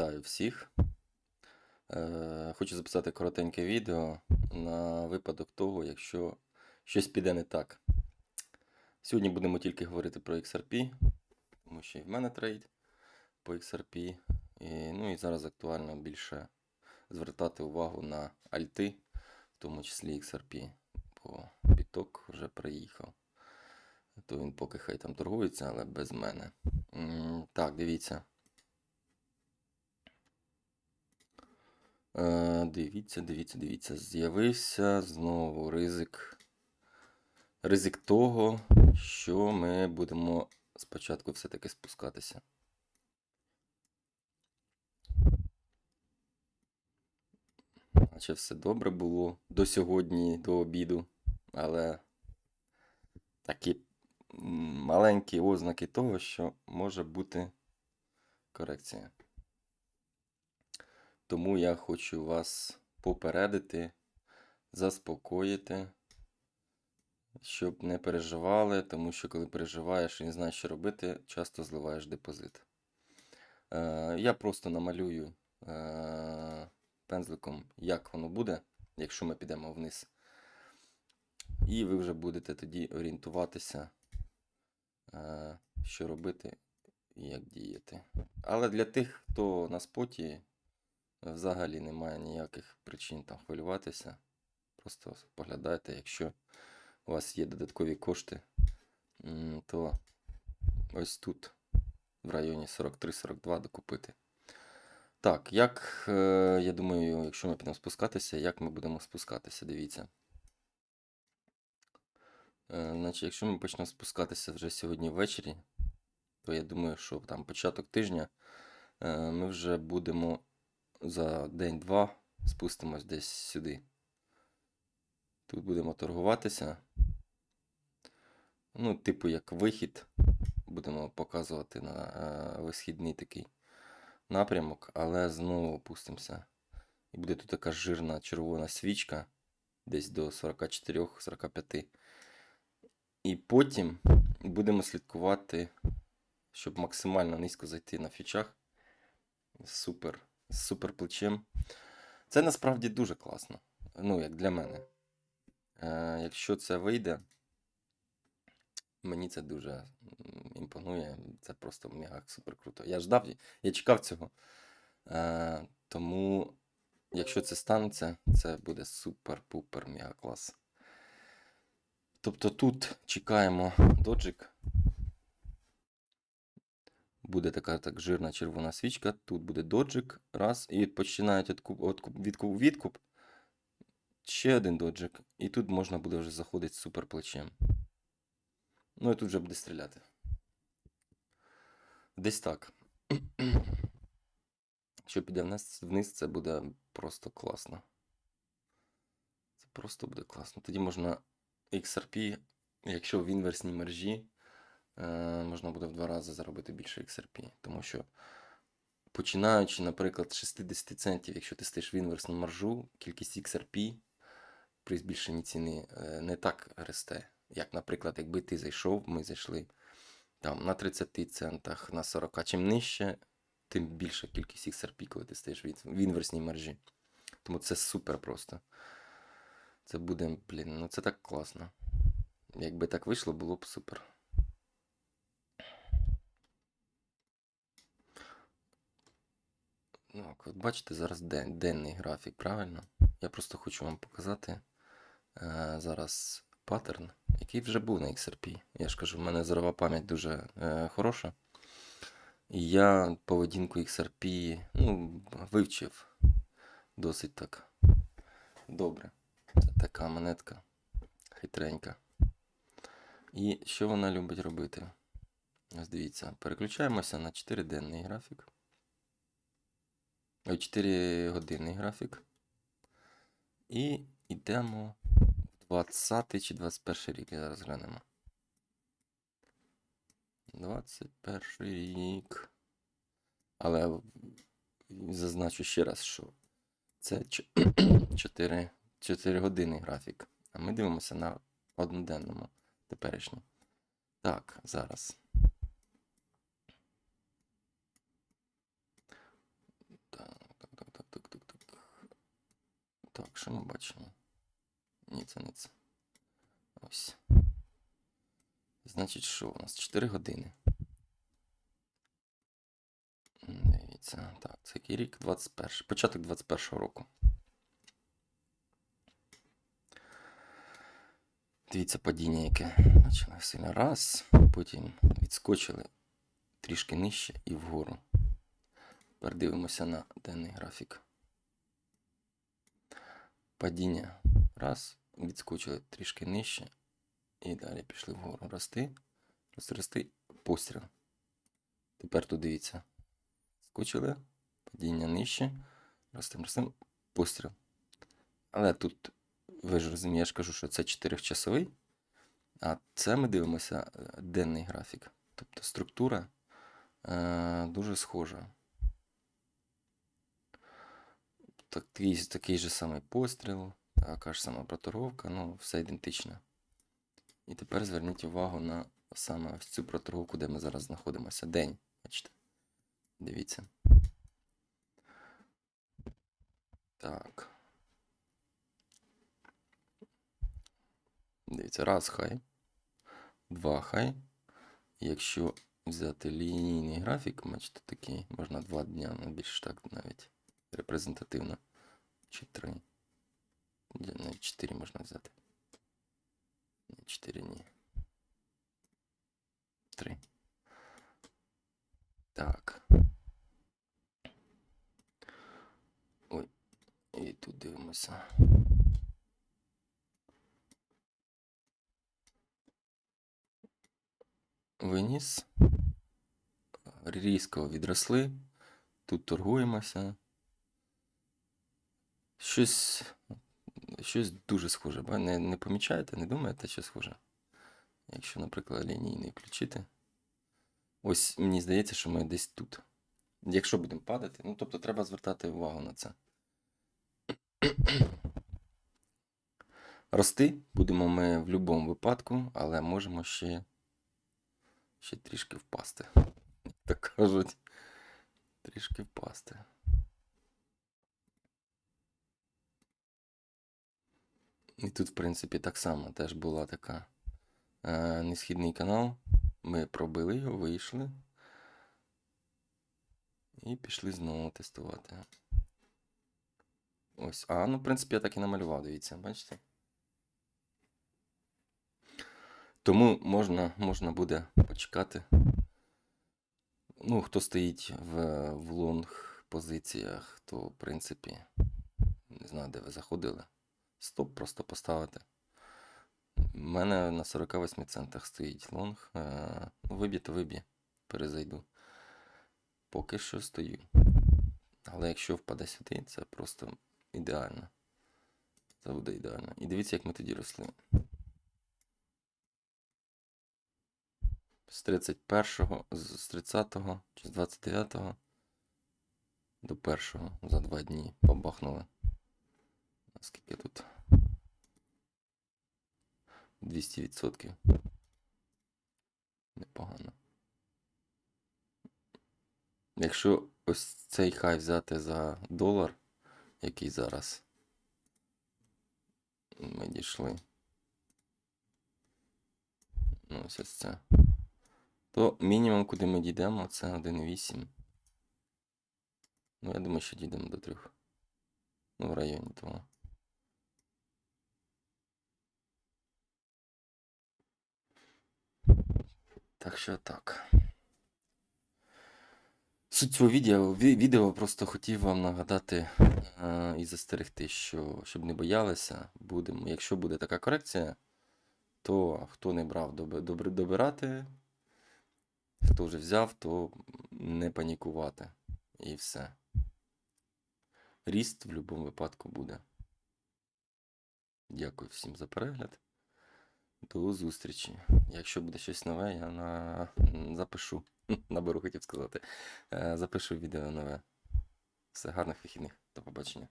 Вітаю всіх. Е, Хочу записати коротеньке відео на випадок того, якщо щось піде не так. Сьогодні будемо тільки говорити про XRP, тому що і в мене трейд по XRP. І, ну і зараз актуально більше звертати увагу на альти, в тому числі XRP. Бо біток вже приїхав. То він поки хай там торгується, але без мене. Так, дивіться. Дивіться, дивіться, дивіться. З'явився знову ризик. Ризик того, що ми будемо спочатку все-таки спускатися. Наче все добре було до сьогодні, до обіду, але такі маленькі ознаки того, що може бути корекція. Тому я хочу вас попередити, заспокоїти, щоб не переживали, тому що коли переживаєш і не знаєш, що робити, часто зливаєш депозит. Е, я просто намалюю е, пензликом, як воно буде, якщо ми підемо вниз. І ви вже будете тоді орієнтуватися, е, що робити і як діяти. Але для тих, хто на споті, взагалі немає ніяких причин там хвилюватися. Просто поглядайте, якщо у вас є додаткові кошти, то ось тут, в районі 43-42 докупити. Так, як, е, я думаю, якщо ми підемо спускатися, як ми будемо спускатися, дивіться. Е, Значить, якщо ми почнемо спускатися вже сьогодні ввечері, то я думаю, що там початок тижня е, ми вже будемо за день-два спустимось десь сюди. Тут будемо торгуватися. Ну, типу, як вихід. Будемо показувати на е, висхідний такий напрямок, але знову опустимося. І буде тут така жирна червона свічка, десь до 44-45. І потім будемо слідкувати, щоб максимально низько зайти на фічах. Супер, з супер плечем. Це насправді дуже класно. Ну, як для мене. Е, якщо це вийде, мені це дуже імпонує. Це просто мега супер круто. Я ждав, я чекав цього. Е, тому, якщо це станеться, це буде супер-пупер мега клас. Тобто тут чекаємо доджик. Буде така так жирна червона свічка, тут буде доджик, раз, і починають відкуп, відкуп, відкуп, відкуп. Ще один доджик, і тут можна буде вже заходити з супер плечем. Ну і тут вже буде стріляти. Десь так. Що піде вниз, вниз, це буде просто класно. Це просто буде класно. Тоді можна XRP, якщо в інверсній мережі, можна буде в два рази заробити більше XRP. Тому що починаючи, наприклад, з 60 центів, якщо ти стоїш в інверсну маржу, кількість XRP при збільшенні ціни е, не так росте. Як, наприклад, якби ти зайшов, ми зайшли там на 30 центах, на 40, чим нижче, тим більша кількість XRP, коли ти стоїш в інверсній мережі. Тому це супер просто. Це буде, блін, ну це так класно. Якби так вийшло, було б супер. Ну, от бачите, зараз ден, денний графік, правильно? Я просто хочу вам показати е, зараз паттерн, який вже був на XRP. Я ж кажу, в мене зорова пам'ять дуже е, хороша. І я поведінку XRP ну, вивчив досить так добре. Це така монетка хитренька. І що вона любить робити? Ось дивіться, переключаємося на 4-денний графік. Ой, 4 годинний графік. І йдемо в 20 чи 21 рік. Зараз глянемо. 21 рік. Але зазначу ще раз, що це 4, 4 години графік. А ми дивимося на одноденному теперішньому. Так, зараз. Що ми бачимо? Ні, це не це. Ось. Значить, що у нас? 4 години. Дивіться. Так, це який рік? 21. Початок 21 року. Дивіться падіння, яке почали сильно раз, потім відскочили трішки нижче і вгору. Тепер дивимося на денний графік. Падіння раз, відскочили трішки нижче і далі пішли вгору. Рости, рости, рости, постріл. Тепер тут дивіться. Скочили, падіння нижче, ростем, ростем, постріл. Але тут, ви ж розумієте, я ж кажу, що це 4-часовий, а це ми дивимося е, денний графік. Тобто структура е, дуже схожа. Такий, такий же самий постріл, така ж сама проторговка, ну, все ідентично. І тепер зверніть увагу на саме ось цю проторговку, де ми зараз знаходимося. День. Бачите? Дивіться. Так. Дивіться, раз хай. Два хай. Якщо взяти лінійний графік, бачите, такий, можна два дня, ну більш так навіть репрезентативно. Чи три. Ні, Навіть чотири можна взяти. Ні, чотири ні. Три. Так. Ой. І тут дивимося. Виніс. Різко відросли. Тут торгуємося. Щось. Щось дуже схоже. Не, не помічаєте, не думаєте, що схоже? Якщо, наприклад, лінійний включити. Ось мені здається, що ми десь тут. Якщо будемо падати, ну тобто треба звертати увагу на це. Рости будемо ми в будь-якому випадку, але можемо ще, ще трішки впасти. Так кажуть. Трішки впасти. І тут, в принципі, так само теж була така е, несхідний канал. Ми пробили його, вийшли. І пішли знову тестувати. Ось. А, ну, в принципі, я так і намалював, дивіться, бачите? Тому можна, можна буде почекати. Ну, хто стоїть в, в лонг позиціях, то, в принципі, не знаю, де ви заходили. Стоп просто поставити. У мене на 48 центах стоїть лонг. Е, виб'є, то виб'є. Перезайду. Поки що стою. Але якщо впаде сюди, це просто ідеально. Це буде ідеально. І дивіться, як ми тоді росли. З 31-го, з з 30-го чи з 29-го до 1-го за два дні побахнули. Скільки тут? 200%. Непогано. Якщо ось цей хай взяти за долар, який зараз ми дійшли. Ну, ось ось це. То мінімум, куди ми дійдемо, це 1,8. Ну, я думаю, що дійдемо до 3. Ну, в районі того. Так що так. Суть цього відео, відео просто хотів вам нагадати е, і застерегти, що щоб не боялися, будемо. Якщо буде така корекція, то хто не брав добри- добирати, хто вже взяв, то не панікувати. І все. Ріст в будь-якому випадку буде. Дякую всім за перегляд. До зустрічі. Якщо буде щось нове, я на... запишу. Наберу, хотів сказати. Е, Запишу відео нове. Все, гарних вихідних. До побачення.